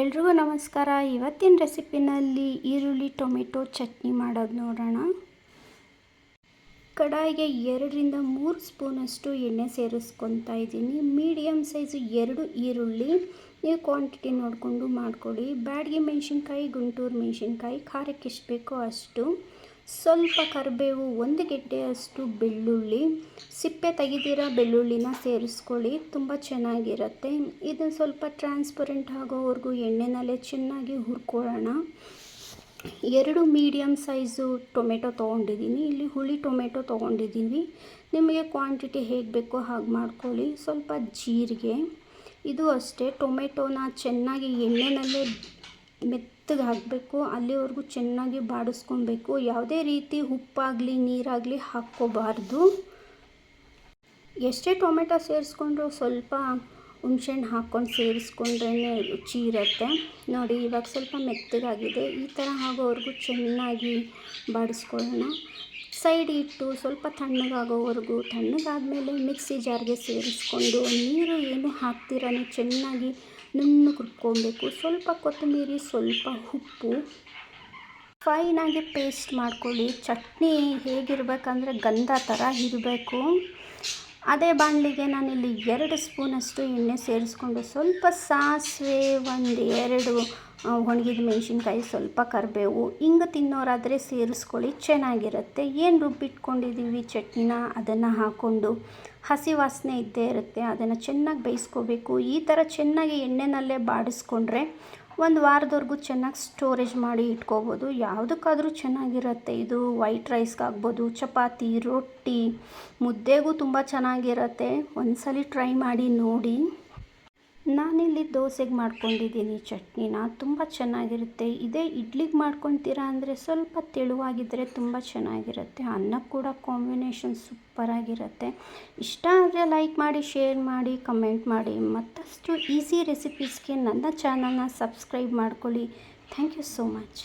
ಎಲ್ರಿಗೂ ನಮಸ್ಕಾರ. ಇವತ್ತಿನ ರೆಸಿಪಿನಲ್ಲಿ ಈರುಳ್ಳಿ, ಟೊಮೆಟೊ ಚಟ್ನಿ ಮಾಡೋದು ನೋಡೋಣ. ಕಡಾಯಿಗೆ ಎರಡರಿಂದ ಮೂರು ಸ್ಪೂನಷ್ಟು ಎಣ್ಣೆ ಸೇರಿಸ್ಕೊತಾ ಇದ್ದೀನಿ. ಮೀಡಿಯಮ್ ಸೈಜು ಎರಡು ಈರುಳ್ಳಿ. ನೀವು ಕ್ವಾಂಟಿಟಿ ನೋಡಿಕೊಂಡು ಮಾಡ್ಕೊಳ್ಳಿ. ಬ್ಯಾಡಗಿ ಮೆಣಸಿನ್ಕಾಯಿ, ಗುಂಟೂರು ಮೆಣಸಿನ್ಕಾಯಿ, ಖಾರಕ್ಕೆ ಎಷ್ಟು ಬೇಕೋ ಅಷ್ಟು. ಸ್ವಲ್ಪ ಕರಿಬೇವು ಒಂದು ಗೆಡ್ಡೆಯಷ್ಟು ಬೆಳ್ಳುಳ್ಳಿ. ಸಿಪ್ಪೆ ತೆಗೆದಿರೋ ಬೆಳ್ಳುಳ್ಳಿನ ಸೇರಿಸ್ಕೊಳ್ಳಿ, ತುಂಬ ಚೆನ್ನಾಗಿರುತ್ತೆ. ಇದನ್ನು ಸ್ವಲ್ಪ ಟ್ರಾನ್ಸ್ಪರೆಂಟ್ ಆಗೋವರೆಗೂ ಎಣ್ಣೆನಲ್ಲೇ ಚೆನ್ನಾಗಿ ಹುರ್ಕೊಳ್ಳೋಣ. ಎರಡು ಮೀಡಿಯಮ್ ಸೈಜು ಟೊಮೆಟೊ ತೊಗೊಂಡಿದ್ದೀನಿ. ಇಲ್ಲಿ ಹುಳಿ ಟೊಮೆಟೊ ತೊಗೊಂಡಿದ್ದೀನಿ. ನಿಮಗೆ ಕ್ವಾಂಟಿಟಿ ಹೇಗೆ ಬೇಕೋ ಹಾಗೆ ಮಾಡ್ಕೊಳ್ಳಿ. ಸ್ವಲ್ಪ ಜೀರಿಗೆ. ಇದು ಅಷ್ಟೇ. ಟೊಮೆಟೊನ ಚೆನ್ನಾಗಿ ಎಣ್ಣೆನಲ್ಲೇ ಮೆತ್ತಗೆ ಹಾಕಬೇಕು, ಅಲ್ಲಿವರೆಗೂ ಚೆನ್ನಾಗಿ ಬಾಡಿಸ್ಕೊಬೇಕು. ಯಾವುದೇ ರೀತಿ ಉಪ್ಪಾಗಲಿ, ನೀರಾಗಲಿ ಹಾಕ್ಕೋಬಾರ್ದು. ಎಷ್ಟೇ ಟೊಮೆಟೊ ಸೇರಿಸ್ಕೊಂಡ್ರು ಸ್ವಲ್ಪ ಹುಣ್ಸೆಹಣ್ಣು ಹಾಕ್ಕೊಂಡು ಸೇರಿಸ್ಕೊಂಡ್ರೇ ರುಚಿ ಇರುತ್ತೆ ನೋಡಿ, ಇವಾಗ ಸ್ವಲ್ಪ ಮೆತ್ತಗಾಗಿದೆ. ಈ ಥರ ಆಗೋವರೆಗೂ ಚೆನ್ನಾಗಿ ಬಾಡಿಸ್ಕೊಳ್ಳೋಣ. ಸೈಡ್ ಇಟ್ಟು ಸ್ವಲ್ಪ ತಣ್ಣಗಾಗೋವರೆಗೂ, ತಣ್ಣಗಾದಮೇಲೆ ಮಿಕ್ಸಿ ಜಾರ್ಗೆ ಸೇರಿಸ್ಕೊಂಡು ನೀರು ಏನು ಹಾಕ್ತಿರನೇ ಚೆನ್ನಾಗಿ ನುಣ್ಣಗೆ ರುಬ್ಕೊಬೇಕು ಸ್ವಲ್ಪ ಕೊತ್ತಂಬರಿ ಸ್ವಲ್ಪ ಉಪ್ಪು. ಫೈನಾಗಿ ಪೇಸ್ಟ್ ಮಾಡ್ಕೊಳ್ಳಿ. ಚಟ್ನಿ ಹೇಗಿರಬೇಕಂದ್ರೆ ಗಂಧ ಥರ ಇರಬೇಕು. ಅದೇ ಬಾಣಲಿಗೆ ನಾನಿಲ್ಲಿ ಎರಡು ಸ್ಪೂನಷ್ಟು ಎಣ್ಣೆ ಸೇರಿಸ್ಕೊಂಡು ಸ್ವಲ್ಪ ಸಾಸಿವೆ, ಒಂದು ಎರಡು ಒಣಗಿದ ಮೆಣಸಿನ್ಕಾಯಿ, ಸ್ವಲ್ಪ ಕರಿಬೇವು, ಹಿಂಗೆ ತಿನ್ನೋರಾದರೆ ಸೇರಿಸ್ಕೊಳ್ಳಿ, ಚೆನ್ನಾಗಿರುತ್ತೆ. ಏನು ರುಬ್ಬಿಟ್ಕೊಂಡಿದ್ದೀವಿ ಚಟ್ನಿನ, ಅದನ್ನು ಹಾಕ್ಕೊಂಡು ಹಸಿ ವಾಸನೆ ಇದ್ದೇ ಇರುತ್ತೆ, ಅದನ್ನು ಚೆನ್ನಾಗಿ ಬೇಯಿಸ್ಕೋಬೇಕು. ಈ ಥರ ಚೆನ್ನಾಗಿ ಎಣ್ಣೆನಲ್ಲೇ ಬಾಡಿಸ್ಕೊಂಡ್ರೆ ಒಂದು ವಾರದವರೆಗೂ ಚೆನ್ನಾಗಿ ಸ್ಟೋರೇಜ್ ಮಾಡಿ ಇಟ್ಕೋಬೋದು. ಯಾವುದಕ್ಕಾದರೂ ಚೆನ್ನಾಗಿರುತ್ತೆ. ಇದು ವೈಟ್ ರೈಸ್ಗಾಗ್ಬೋದು, ಚಪಾತಿ, ರೊಟ್ಟಿ, ಮುದ್ದೆಗೂ ತುಂಬ ಚೆನ್ನಾಗಿರುತ್ತೆ. ಒಂದ್ಸಲ ಟ್ರೈ ಮಾಡಿ ನೋಡಿ. ನಾನಿಲ್ಲಿ ದೋಸೆಗೆ ಮಾಡ್ಕೊಂಡಿದ್ದೀನಿ, ಚಟ್ನಿನ. ತುಂಬ ಚೆನ್ನಾಗಿರುತ್ತೆ. ಇದೇ ಇಡ್ಲಿಗೆ ಮಾಡ್ಕೊತೀರಾ ಅಂದರೆ ಸ್ವಲ್ಪ ತೆಳುವಾಗಿದ್ದರೆ ತುಂಬ ಚೆನ್ನಾಗಿರುತ್ತೆ. ಅನ್ನ ಕೂಡ ಕಾಂಬಿನೇಷನ್ ಸೂಪರಾಗಿರುತ್ತೆ. ಇಷ್ಟ ಆದರೆ ಲೈಕ್ ಮಾಡಿ, ಶೇರ್ ಮಾಡಿ, ಕಮೆಂಟ್ ಮಾಡಿ. ಮತ್ತಷ್ಟು ಈಸಿ ರೆಸಿಪೀಸ್ಗೆ ನನ್ನ ಚಾನಲ್ನ ಸಬ್ಸ್ಕ್ರೈಬ್ ಮಾಡ್ಕೊಳ್ಳಿ. Thank you so much.